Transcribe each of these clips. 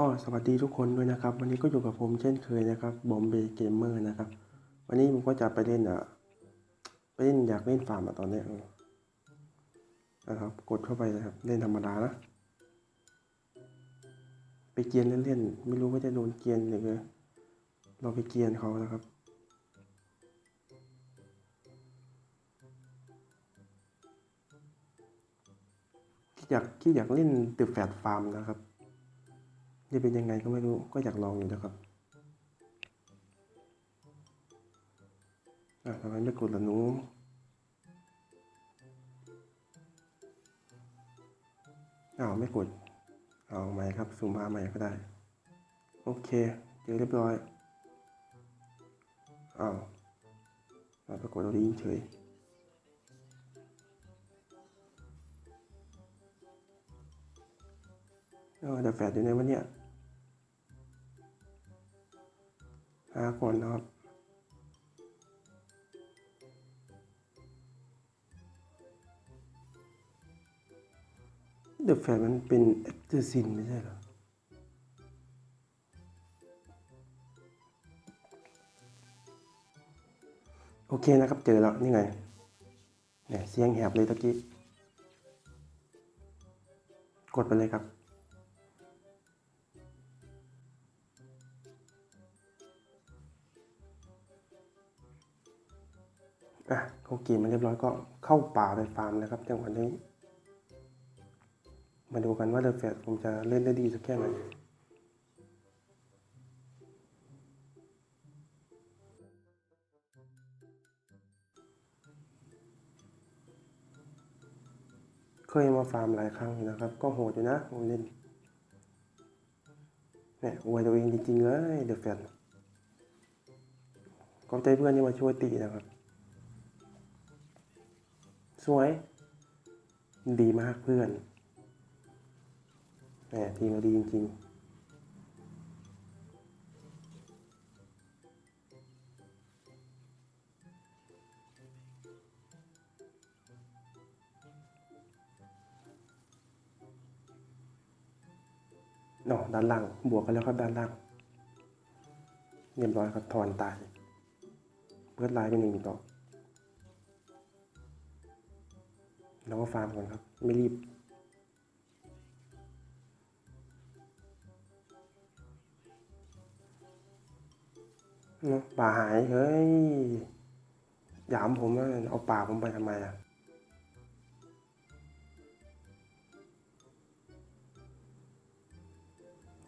ก็สวัสดีทุกคนด้วยนะครับ วันนี้ก็อยู่กับผมเช่นเคยนะครับบอมเบย์เกมเมอร์นะครับ วันนี้ผมก็จะไปเล่นอะไปเล่นอยากเล่นฟาร์มอะตอนเนี้ยนะครับ กดเข้าไปนะครับเล่นธรรมดานะ ไปเกียนเล่นๆไม่รู้ว่าจะโดนเกียนหรือเราไปเกียนเขานะครับอยากที่อยากเล่นตึกแฟดฟาร์มนะครับ จะเป็นยังไงก็ไม่รู้ก็อยากลองอยู่นะครับอะทำไมไม่กดล่ะหนูอ้าวไม่กดเอาใหม่ครับซูมมาใหม่ก็ได้ โอเคเจอเรียบร้อยอ้าวอะปรากฏเราดีเฉยเออเดี๋ยวแฟดอยู่ในวันเนี้ย หาก่อนนะครับ เดอะแฟดมันเป็นแอปเตอร์ซินไม่ใช่หรอโอเคนะครับเจอแล้วนี่ไงเนี่ยเสียงแหบเลยตะกี้ กดไปเลยครับ อะเขาเกมมาเรียบร้อยก็เข้าป่าไปฟาร์มนะครับจังหวะนี้ มาดูกันว่าเดอะแฟดผมจะเล่นได้ดีสักแค่ไหนเคยมาฟาร์มหลายครั้งนะครับ ก็โหดอยู่นะผมเล่นเนี่ยอวยตัวเองจริงๆเลยเดอะแฟดก็ใจเพื่อนที่มาช่วยตีนะครับ สวย ดีมากเพื่อนแหมทีมเราดีจริงๆเนาะด้านล่าง บวกกันแล้วครับด้านล่างเรียบร้อยครับถอนตายเพื่อนลายเป็นหนึ่งต่อ เราก็ฟาร์มก่อนครับ ไม่รีบ เนอะป่าหาย เฮ้ยหยามผมเอาป่าผมไปทำไมอะ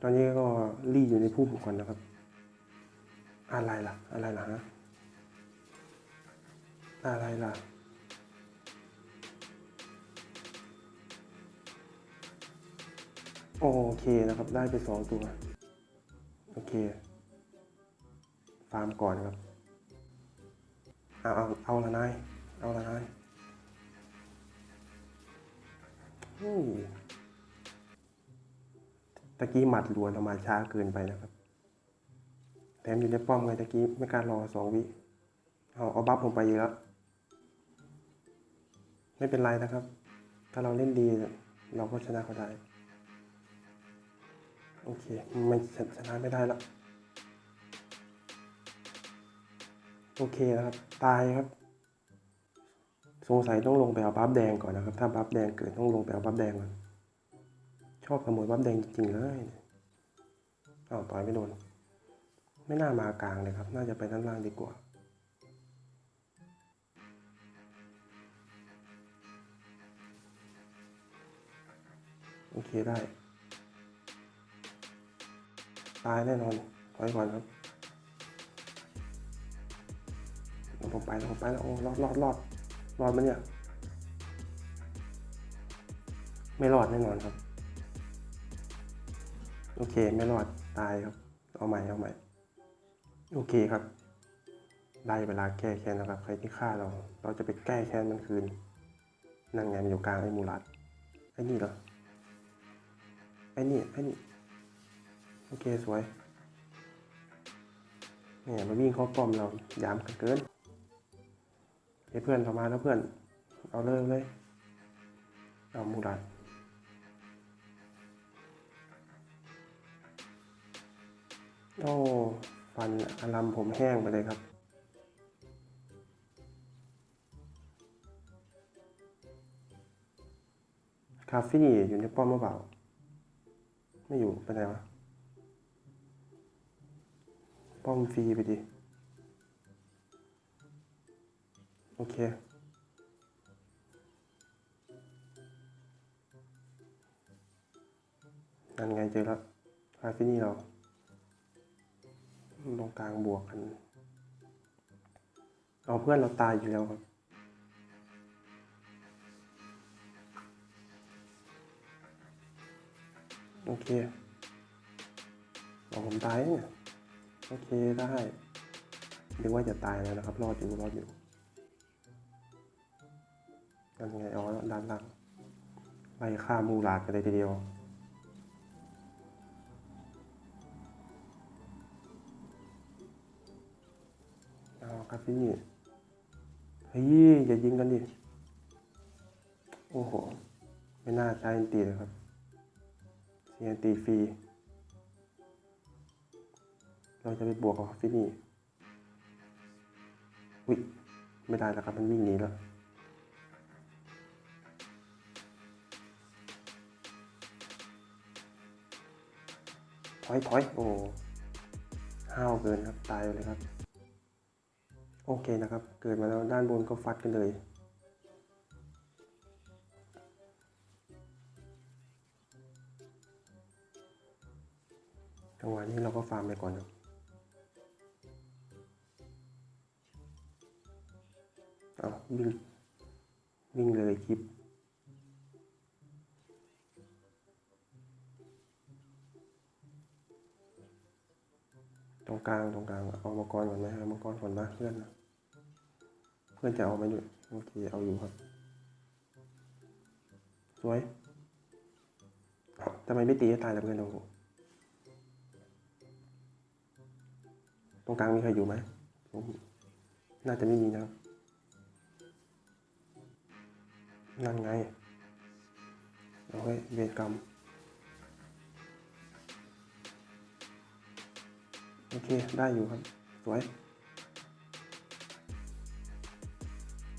ตอนนี้ก็รีอยู่ในพุ่มก่อนนะครับ อะไรล่ะ อะไรล่ะฮะอะไรล่ะ โอเคนะครับ ได้ไปสองตัว โอเค ฟาร์มก่อนครับ เอาเอาเอาละนาย เอาละนายอุ้ยตะกี้หมัดลวนออกมาช้าเกินไปนะครับ แถมอยู่ในป้อมไงตะกี้ไม่กล้ารอสองวิ เอาเอาบัฟผมไปเยอะไม่เป็นไรนะครับ ถ้าเราเล่นดี เราก็ชนะเขาได้ โอเคไม่ชชนะไม่ได้แล้วโอเคนะครับ ตายครับ สงสัยต้องลงไปเอาบัฟแดงก่อนนะครับ ถ้าบัฟแดงเกิดต้องลงไปเอาบัฟแดงก่อน ชอบขโมยบัฟแดงจริงๆเลยอ้าวต่อยไม่โดน ไม่น่ามากลางเลยครับ น่าจะไปด้านล่างดีกว่าโอเคได้ ตายแน่นอนถอยก่อนครับเอาผมไปแล้วผมไปแล้วโอ้รอดรอดรอดรอดมันเนี่ยไม่รอดแน่นอนครับ โอเคไม่รอดตายครับ เอาใหม่เอาใหม่ โอเคครับได้เวลาแก้แค้นนะครับ ใครที่ฆ่าเรา เราจะไปแก้แค้นมันคืน นั่นไงมันอยู่กลางไอ้มูรัดไอ้นี่เหรอไอ้นี่ไอ้นี่ โอเคสวยเนี่ยมาวิ่งเข้าป้อมเรายามกันเกินเฮ้เพื่อนเข้ามาแล้วเพื่อน เอาเลยเอาเลยเอามูดัดโอ้ฟันอารมผมแห้งไปเลยครับคาเฟ่อยู่ในป้อมหรือเปล่า ไม่อยู่ไปไหนวะ ป้อมฟรีไปดิ โอเค นั่นไงเจอแล้วคาฟ่นี่เรา ตรงกลางบวกกัน เอาเพื่อนเราตายอยู่แล้วครับโอเคเอาผมตายเนี่ย โอเคได้นึกว่าจะตายแล้วนะครับ รอดอยู่รอดอยู่ยังไงเอด้านหลังไล่ฆ่ามูหลาดกันเลยทีเดียวเอาครับพี่เฮ้ยอย่ายิงกันดิ โอ้โห ไม่น่าใช้อันตีเลยครับเสียอันตีฟรี เราจะไปบวกกับฟินี่วิไม่ได้แล้วครับ มันวิ่งหนีแล้วถอยถอยโอ้ห้าวเกินครับ ตายเลยครับ โอเคนะครับ เกิดมาแล้วด้านบนก็ฟัดกันเลยจังหวะนี้เราก็ฟาร์มไปก่อนครับ เอาวิ่งวิ่งเลยคลิปตรงกลางตรงกลางเอามังกรก่อนไหมเอามังกรก่อนนะเพื่อนนะเพื่อนจะเอาไหมอยู่โอเคเอาอยู่ครับ สวยเอ้าทำไมไม่ตีให้ตายล่ะเพื่อนเราตรงกลางมีใครอยู่ไหมผมน่าจะไม่มีนะครับ นั่นไงเอาไว้เวรกรรม โอเค ได้อยู่ครับ สวย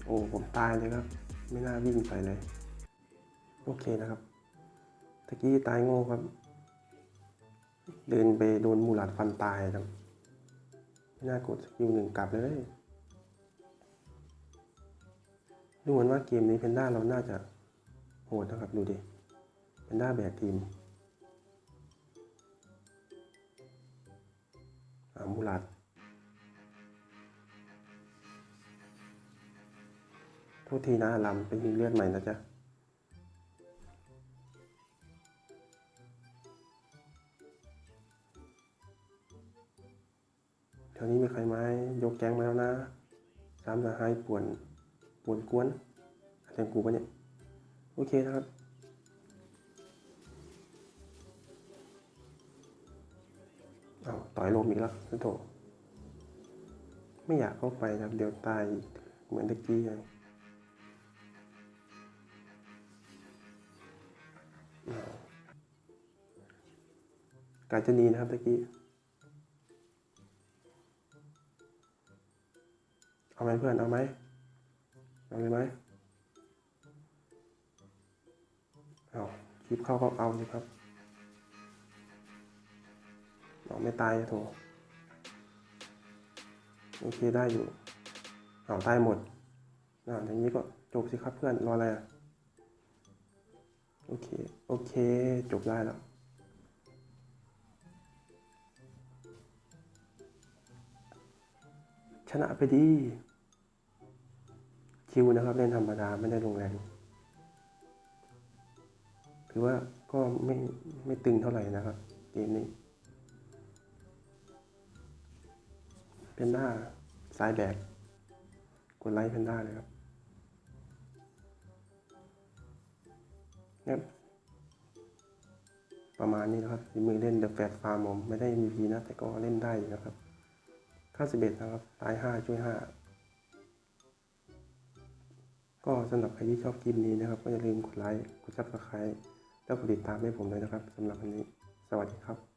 โอ้ ผมตายเลยครับ ไม่น่าวิ่งใส่เลย โอเคนะครับตะกี้ตายโง่ครับ เดินไปโดนมูหลาดฟันตายครับ ไม่น่ากดสกิลหนึ่งกลับเลย ดูเหมือนว่าเกมนี้เพนด้าเราน่าจะโหดนะครับดูดิเพนด้าแบกทีมอามูลาดโทษทีนะลำเป็นเลือดใหม่นะจ๊ะแถวนี้มีใครไหมยกแก๊งมาแล้วนะสามสหายป่วน ป่วนกวนอาจารย์กูปะเนี่ย โอเคนะครับ เอาต่อยลมอีกแล้วโถไม่อยากเข้าไปครับ เดี๋ยวตายเหมือนตะกี้ไงเอากาจะนีนะครับตะกี้ เอาไหมเพื่อน เอาไหม เอาเลยไหมเอาคลิปเข้าก็เอาสิครับเอาไม่ตายโถโอเคได้อยู่เอาตายหมดอ่าอย่างนี้ก็จบสิครับเพื่อนรออะไรอะโอเค โอเค จบได้แล้วชนะไปดี คิวนะครับ เล่นธรรมดาไม่ได้ลงแรงถือว่าก็ไม่ไม่ตึงเท่าไหร่นะครับ เกมนี้เพนด้าสายแบกกดไลค์เพนด้าเลยครับเนี่ยประมาณนี้นะครับฝีมือเล่น The Fat Farm ผมไม่ได้ MVP นะ แต่ก็เล่นได้อยู่นะครับ91นะครับตาย5ช่วย5 ก็สำหรับใครที่ชอบคลิปนี้นะครับ ก็อย่าลืมกดไลค์ กดซับสไครต์แล้วกดติดตามให้ผมด้วยนะครับสำหรับวันนี้ สวัสดีครับ